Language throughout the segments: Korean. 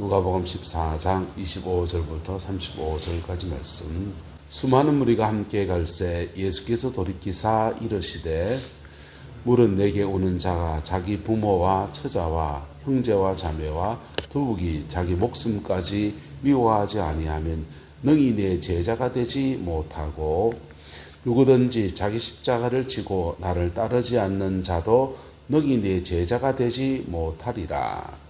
누가복음 14장 25절부터 35절까지 말씀. 수많은 무리가 함께 갈새 예수께서 돌이키사 이르시되 물은 내게 오는 자가 자기 부모와 처자와 형제와 자매와 두북이 자기 목숨까지 미워하지 아니하면 능히 내 제자가 되지 못하고 누구든지 자기 십자가를 지고 나를 따르지 않는 자도 능히 내 제자가 되지 못하리라.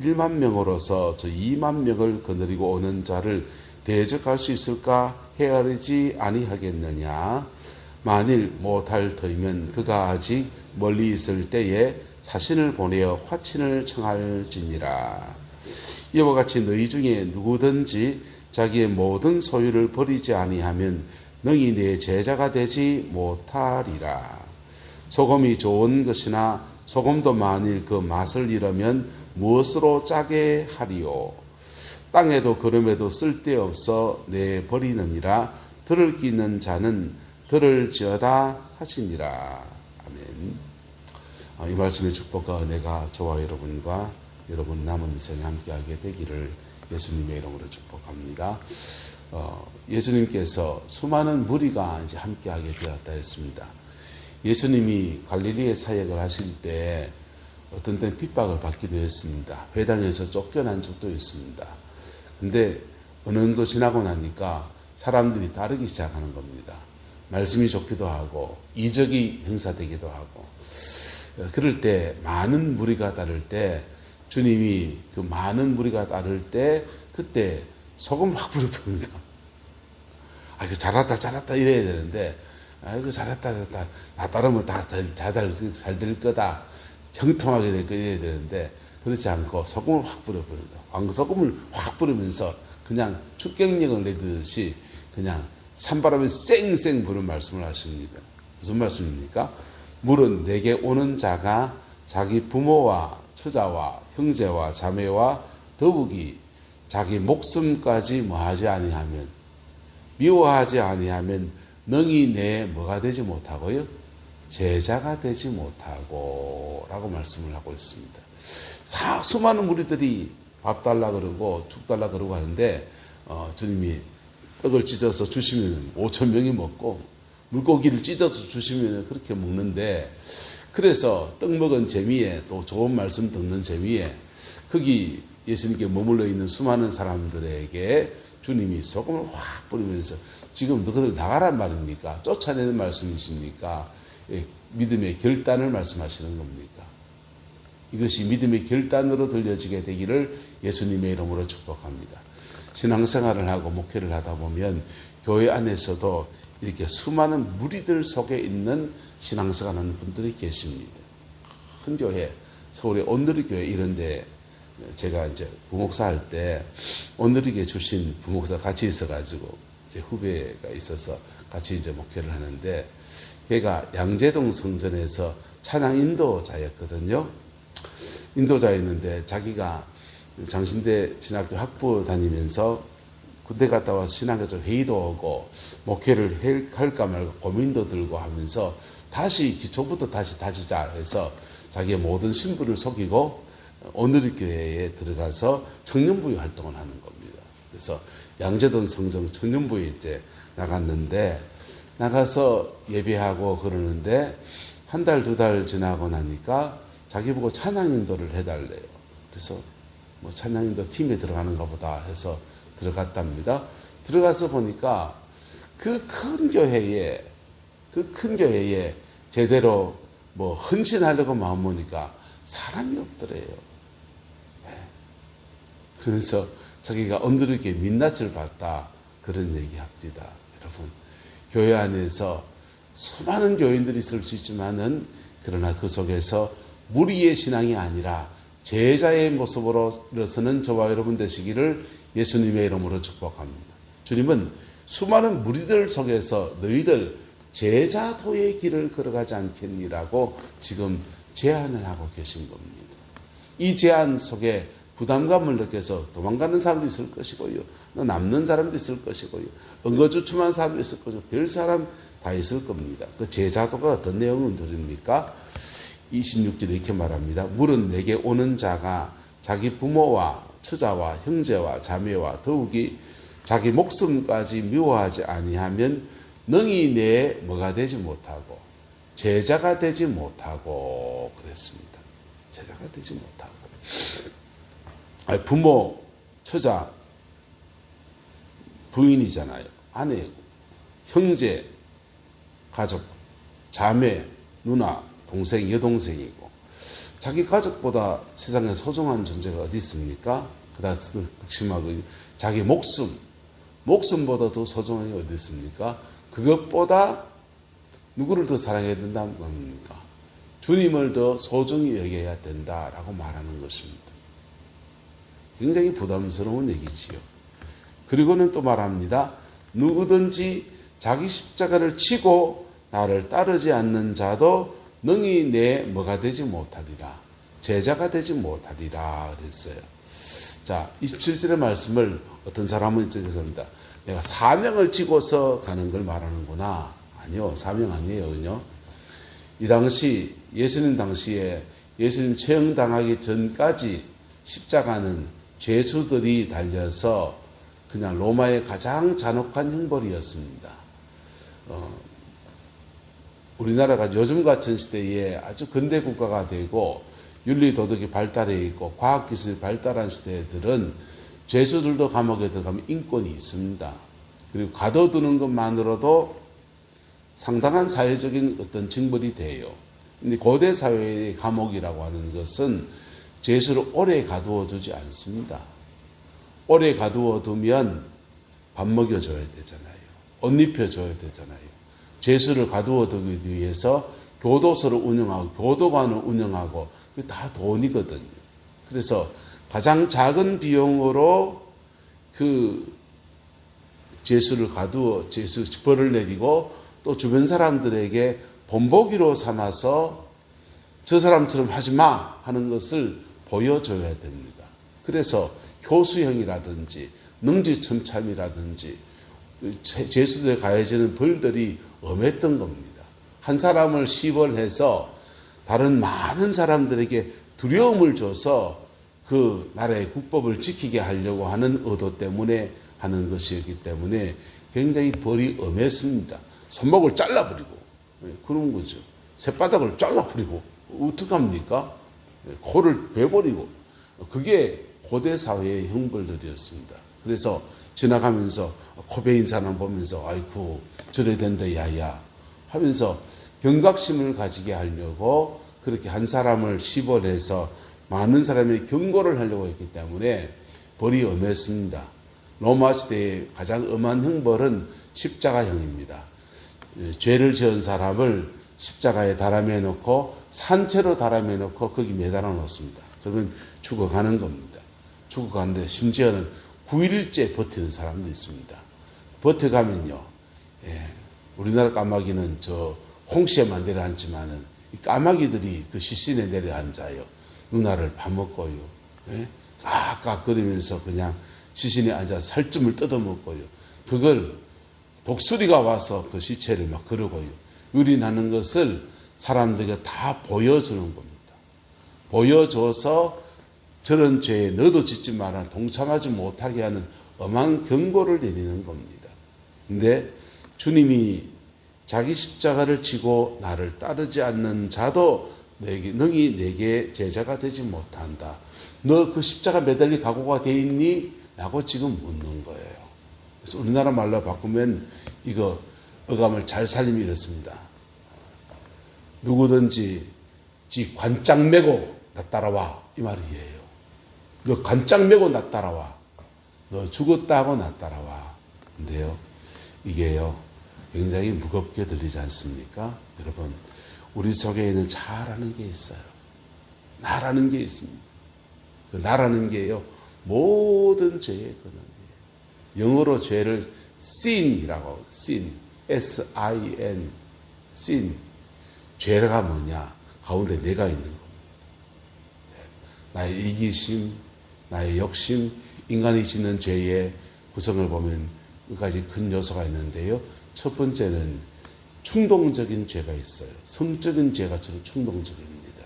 1만 명으로서 저 2만 명을 거느리고 오는 자를 대적할 수 있을까 헤아리지 아니하겠느냐? 만일 못할 터이면 그가 아직 멀리 있을 때에 자신을 보내어 화친을 청할지니라. 이와 같이 너희 중에 누구든지 자기의 모든 소유를 버리지 아니하면 능히 내 제자가 되지 못하리라. 소금이 좋은 것이나 소금도 만일 그 맛을 잃으면 무엇으로 짜게 하리요 땅에도 걸음에도 쓸데없어 내 버리느니라 들을 끼는 자는 들을 지어다 하시니라 아멘 아, 이 말씀의 축복과 은혜가 저와 여러분과 여러분 남은 인생에 함께하게 되기를 예수님의 이름으로 축복합니다. 어, 예수님께서 수많은 무리가 함께하게 되었다 했습니다. 예수님이 갈릴리의 사역을 하실 때 어떤 때 핍박을 받기도 했습니다. 회당에서 쫓겨난 적도 있습니다. 근데 어느 정도 지나고 나니까 사람들이 따르기 시작하는 겁니다. 말씀이 좋기도 하고 이적이 행사되기도 하고 그럴 때 많은 무리가 따를 때 주님이 그 많은 무리가 따를 때 그때 소금을 확 뿌려봅니다. 아, 그 잘했다, 잘했다 이래야 되는데, 아이고, 잘했다, 잘했다. 나 따르면 다잘될 거다. 정통하게 될거 이래야 되는데, 그렇지 않고 소금을 확 뿌려버린다. 왕소금을 확 뿌리면서 그냥 축경력을 내듯이 그냥 산바람에 쌩쌩 부는 말씀을 하십니다. 무슨 말씀입니까? 물은 내게 오는 자가 자기 부모와 처자와 형제와 자매와 더욱이 자기 목숨까지 뭐하지 아니하면 미워하지 아니하면 능히 내 뭐가 되지 못하고요 제자가 되지 못하고 라고 말씀을 하고 있습니다. 사 수많은 무리들이 밥 달라 그러고 죽 달라 그러고 하는데 어, 주님이 떡을 찢어서 주시면 5천 명이 먹고 물고기를 찢어서 주시면 그렇게 먹는데 그래서 떡 먹은 재미에 또 좋은 말씀 듣는 재미에 거기 예수님께 머물러 있는 수많은 사람들에게 주님이 소금을 확 뿌리면서 지금 너희들 나가란 말입니까? 쫓아내는 말씀이십니까? 예, 믿음의 결단을 말씀하시는 겁니까? 이것이 믿음의 결단으로 들려지게 되기를 예수님의 이름으로 축복합니다. 신앙생활을 하고 목회를 하다 보면 교회 안에서도 이렇게 수많은 무리들 속에 있는 신앙생활하는 분들이 계십니다. 큰 교회, 서울의 온누리 교회 이런데 제가 이제 부목사 할 때 온누리 교회 출신 부목사 같이 있어가지고 제 후배가 있어서 같이 이제 목회를 하는데 걔가 양재동 성전에서 찬양 인도자였거든요. 인도자였는데 자기가 장신대 신학교 학부 다니면서 군대 갔다 와서 신학교적 회의도 오고 목회를 할까 말까 고민도 들고 하면서 다시 기초부터 다시 다지자 해서 자기의 모든 신부를 속이고 오늘의 교회에 들어가서 청년부의 활동을 하는 겁니다. 그래서 양재동 성정 청년부에 이제 나갔는데 나가서 예배하고 그러는데 한 달, 두 달 지나고 나니까 자기 보고 찬양 인도를 해달래요. 그래서 뭐 찬양 인도 팀에 들어가는가 보다 해서 들어갔답니다. 들어가서 보니까 그 큰 교회에, 그 큰 교회에 제대로 뭐 헌신하려고 마음 먹으니까 사람이 없더래요. 네. 그래서 자기가 언더르게 민낯을 봤다. 그런 얘기 합니다. 여러분, 교회 안에서 수많은 교인들이 있을 수 있지만은 그러나 그 속에서 무리의 신앙이 아니라 제자의 모습으로 일어서는 저와 여러분 되시기를 예수님의 이름으로 축복합니다. 주님은 수많은 무리들 속에서 너희들 제자도의 길을 걸어가지 않겠니라고 지금 제안을 하고 계신 겁니다. 이 제안 속에 부담감을 느껴서 도망가는 사람도 있을 것이고요. 남는 사람도 있을 것이고요. 응거주춤한 사람도 있을 것이고 별 사람 다 있을 겁니다. 그 제자도가 어떤 내용들입니까? 26절에 이렇게 말합니다. 물은 내게 오는 자가 자기 부모와 처자와 형제와 자매와 더욱이 자기 목숨까지 미워하지 아니하면 능히 내 뭐가 되지 못하고 제자가 되지 못하고 그랬습니다. 제자가 되지 못하고 부모, 처자, 부인이잖아요. 아내, 형제, 가족, 자매, 누나, 동생, 여동생이고 자기 가족보다 세상에 소중한 존재가 어디 있습니까? 그다 극심하고 자기 목숨, 목숨보다 더 소중한 게 어디 있습니까? 그것보다 누구를 더 사랑해야 된다는 겁니까? 주님을 더 소중히 여겨야 된다라고 말하는 것입니다. 굉장히 부담스러운 얘기지요. 그리고는 또 말합니다. 누구든지 자기 십자가를 치고 나를 따르지 않는 자도 능히 내 뭐가 되지 못하리라. 제자가 되지 못하리라 그랬어요. 자, 27절의 말씀을 어떤 사람은 이렇습니다. 내가 사명을 지고서 가는 걸 말하는구나. 아니요, 사명 아니에요, 그죠? 이 당시 예수님 당시에 예수님 처형당하기 전까지 십자가는 죄수들이 달려서 그냥 로마의 가장 잔혹한 형벌이었습니다. 어, 우리나라가 요즘 같은 시대에 아주 근대 국가가 되고 윤리 도덕이 발달해 있고 과학 기술이 발달한 시대들은 죄수들도 감옥에 들어가면 인권이 있습니다. 그리고 가둬두는 것만으로도 상당한 사회적인 어떤 징벌이 돼요. 근데 고대 사회의 감옥이라고 하는 것은 죄수를 오래 가두어 두지 않습니다. 오래 가두어 두면 밥 먹여줘야 되잖아요. 옷 입혀줘야 되잖아요. 죄수를 가두어 두기 위해서 교도소를 운영하고 교도관을 운영하고 다 돈이거든요. 그래서 가장 작은 비용으로 그 죄수를 가두어 죄수 벌을 내리고 또 주변 사람들에게 본보기로 삼아서 저 사람처럼 하지 마 하는 것을 보여줘야 됩니다. 그래서 효수형이라든지 능지첨참이라든지 죄수들에 가해지는 벌들이 엄했던 겁니다. 한 사람을 시벌해서 다른 많은 사람들에게 두려움을 줘서 그 나라의 국법을 지키게 하려고 하는 의도 때문에 하는 것이었기 때문에 굉장히 벌이 엄했습니다. 손목을 잘라버리고 예, 그런 거죠. 새바닥을 잘라버리고 어떡합니까? 예, 코를 베버리고 그게 고대 사회의 형벌들이었습니다. 그래서 지나가면서 코베인 사람 보면서 아이쿠 저래 된다 야야 하면서 경각심을 가지게 하려고 그렇게 한 사람을 시벌해서 많은 사람의 경고를 하려고 했기 때문에 벌이 엄했습니다. 로마 시대의 가장 엄한 형벌은 십자가형입니다. 예, 죄를 지은 사람을 십자가에 달아매 놓고 산채로 달아매 놓고 거기 매달아 놓습니다. 그러면 죽어가는 겁니다. 죽어가는데 심지어는 9일째 버티는 사람도 있습니다. 버텨가면요, 예, 우리나라 까마귀는 저 홍시에만 내려앉지만은 이 까마귀들이 그 시신에 내려앉아요. 누나를 파먹고요. 예? 깍깍거리면서 그냥 시신에 앉아 살점을 뜯어먹고요. 그걸 독수리가 와서 그 시체를 막 그러고요. 유린하는 것을 사람들에게 다 보여주는 겁니다. 보여줘서 저런 죄에 너도 짓지 마라 동참하지 못하게 하는 엄한 경고를 내리는 겁니다. 근데 주님이 자기 십자가를 지고 나를 따르지 않는 자도 내게, 능히 내게 제자가 되지 못한다. 너 그 십자가 매달리 각오가 돼 있니? 라고 지금 묻는 거예요. 그래서 우리나라 말로 바꾸면 이거 어감을 잘 살리면 이렇습니다. 누구든지 지 관짝 메고 나 따라와 이 말이에요. 너 관짝 메고 나 따라와. 너 죽었다 하고 나 따라와. 근데요 이게요 굉장히 무겁게 들리지 않습니까? 여러분 우리 속에 있는 자라는 게 있어요. 나라는 게 있습니다. 그 나라는 게요. 모든 죄의 근원이에요. 영어로 죄를 sin이라고 sin, S-I-N, sin. 죄가 뭐냐? 가운데 내가 있는 겁니다. 나의 이기심, 나의 욕심, 인간이 짓는 죄의 구성을 보면 몇 가지 큰 요소가 있는데요. 첫 번째는 충동적인 죄가 있어요. 성적인 죄가 주로 충동적입니다.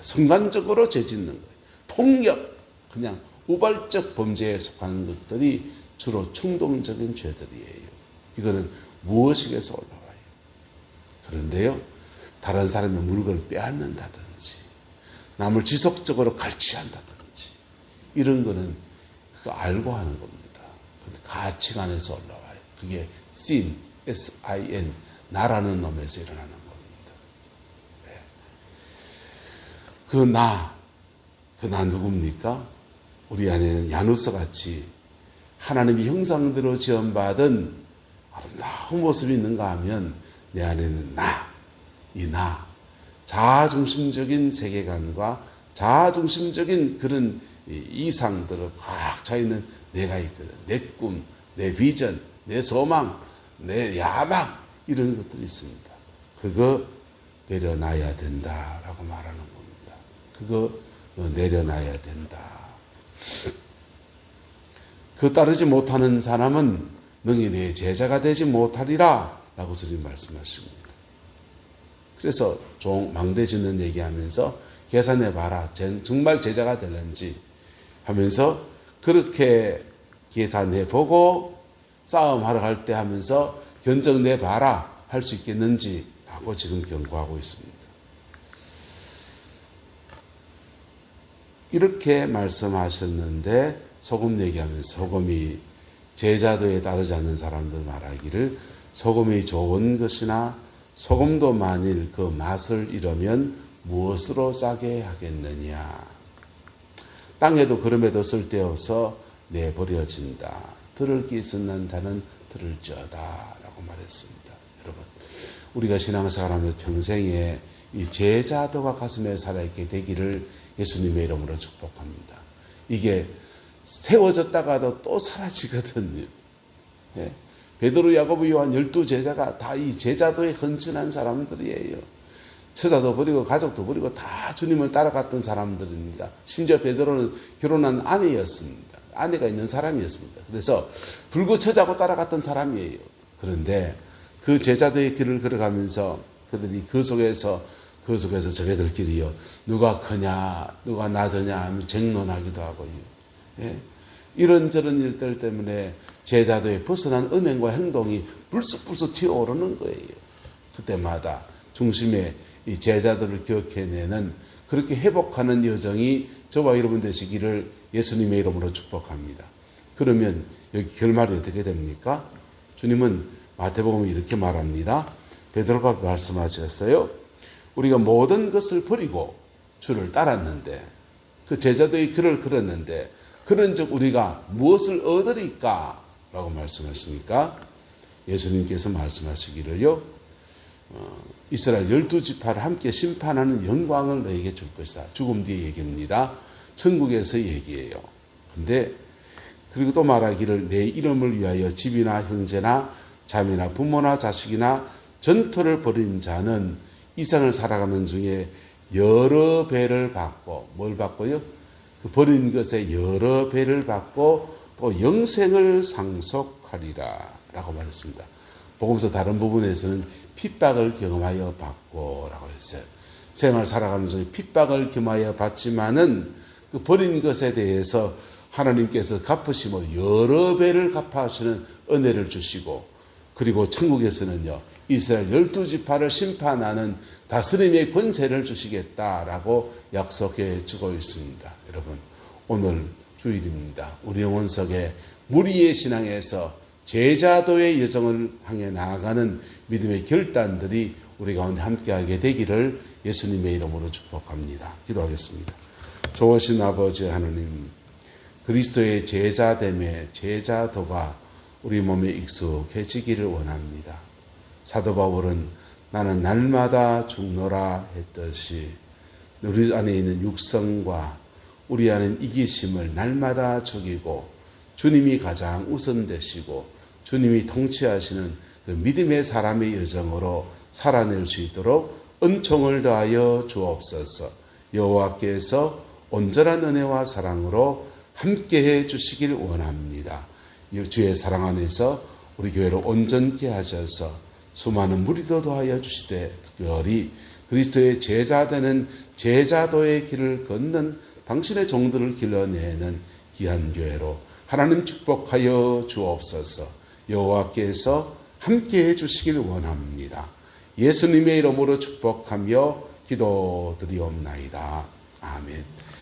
순간적으로 죄 짓는 거예요. 폭력, 그냥 우발적 범죄에 속하는 것들이 주로 충동적인 죄들이에요. 이거는 무엇이겠어 올라와요. 그런데요, 다른 사람의 물건을 빼앗는다든지, 남을 지속적으로 갈취한다든지, 이런 거는 그거 알고 하는 겁니다. 근데 가치관에서 올라와요. 그게 sin, S-I-N, 나라는 놈에서 일어나는 겁니다. 네. 그 나, 그 나 누굽니까? 우리 안에는 야누스 같이 하나님이 형상대로 지원받은 아름다운 모습이 있는가 하면 내 안에는 나, 이 나, 자아중심적인 세계관과 자아중심적인 그런 이상들을 꽉 차있는 내가 있거든. 내 꿈, 내 비전, 내 소망, 내 야망, 이런 것들이 있습니다. 그거 내려놔야 된다라고 말하는 겁니다. 그거 내려놔야 된다. 그 따르지 못하는 사람은 능히 내 제자가 되지 못하리라 라고 주님 말씀하십니다. 그래서 종 망대 짓는 얘기하면서 계산해 봐라. 정말 제자가 되는지 하면서 그렇게 계산해 보고 싸움하러 갈 때 하면서 견적 내 봐라 할 수 있겠는지 하고 지금 경고하고 있습니다. 이렇게 말씀하셨는데 소금 얘기하면서 소금이 제자도에 따르지 않는 사람들 말하기를 소금이 좋은 것이나 소금도 만일 그 맛을 잃으면 무엇으로 짜게 하겠느냐. 땅에도 그럼에도 쓸데없어 내버려진다. 들을 기 있는 자는 들을지어다. 라고 말했습니다. 여러분, 우리가 신앙생활하면서 평생에 이 제자도가 가슴에 살아있게 되기를 예수님의 이름으로 축복합니다. 이게 세워졌다가도 또 사라지거든요. 예. 베드로, 야고보, 요한 열두 제자가 다 이 제자도에 헌신한 사람들이에요. 처자도 버리고 가족도 버리고 다 주님을 따라갔던 사람들입니다. 심지어 베드로는 결혼한 아내였습니다. 아내가 있는 사람이었습니다. 그래서 불구 처자고 따라갔던 사람이에요. 그런데 그 제자도의 길을 걸어가면서 그들이 그 속에서 그 속에서 저게들끼리요 누가 크냐 누가 낮으냐 하면 쟁론하기도 하고요. 예? 이런저런 일들 때문에 제자도에 벗어난 은행과 행동이 불쑥불쑥 튀어오르는 거예요. 그때마다 중심에 이 제자들을 기억해내는 그렇게 회복하는 여정이 저와 여러분 되시기를 예수님의 이름으로 축복합니다. 그러면 여기 결말이 어떻게 됩니까? 주님은 마태복음에 이렇게 말합니다. 베드로가 말씀하셨어요. 우리가 모든 것을 버리고 주를 따랐는데 그 제자들이 글을 걸었는데 그런즉 우리가 무엇을 얻으리까? 라고 말씀하시니까 예수님께서 말씀하시기를요. 어, 이스라엘 열두 지파를 함께 심판하는 영광을 너에게 줄 것이다. 죽음 뒤의 얘기입니다. 천국에서 얘기예요. 근데 그리고 또 말하기를 내 이름을 위하여 집이나 형제나 자매나 부모나 자식이나 전토를 벌인 자는 이상을 살아가는 중에 여러 배를 받고 뭘 받고요? 그 버린 것에 여러 배를 받고 또 영생을 상속하리라 라고 말했습니다. 복음서 다른 부분에서는 핍박을 경험하여 받고 라고 했어요. 생활 살아가는 중에 핍박을 경험하여 받지만은 그 버린 것에 대해서 하나님께서 갚으시고 여러 배를 갚아주시는 은혜를 주시고 그리고 천국에서는요 이스라엘 열두 지파를 심판하는 다스림의 권세를 주시겠다라고 약속해 주고 있습니다. 여러분 오늘 주일입니다. 우리 영혼 속에 무리의 신앙에서 제자도의 여정을 향해 나아가는 믿음의 결단들이 우리 가운데 함께하게 되기를 예수님의 이름으로 축복합니다. 기도하겠습니다. 좋으신 아버지 하나님, 그리스도의 제자됨의 제자도가 우리 몸에 익숙해지기를 원합니다. 사도 바울은 나는 날마다 죽노라 했듯이 우리 안에 있는 육성과 우리 안에 이기심을 날마다 죽이고 주님이 가장 우선 되시고 주님이 통치하시는 그 믿음의 사람의 여정으로 살아낼 수 있도록 은총을 더하여 주옵소서. 여호와께서 온전한 은혜와 사랑으로 함께해 주시길 원합니다. 이 주의 사랑 안에서 우리 교회를 온전케 하셔서 수많은 무리도 더하여 주시되 특별히 그리스도의 제자 되는 제자도의 길을 걷는 당신의 종들을 길러내는 귀한 교회로 하나님 축복하여 주옵소서. 여호와께서 함께해 주시길 원합니다. 예수님의 이름으로 축복하며 기도드리옵나이다. 아멘.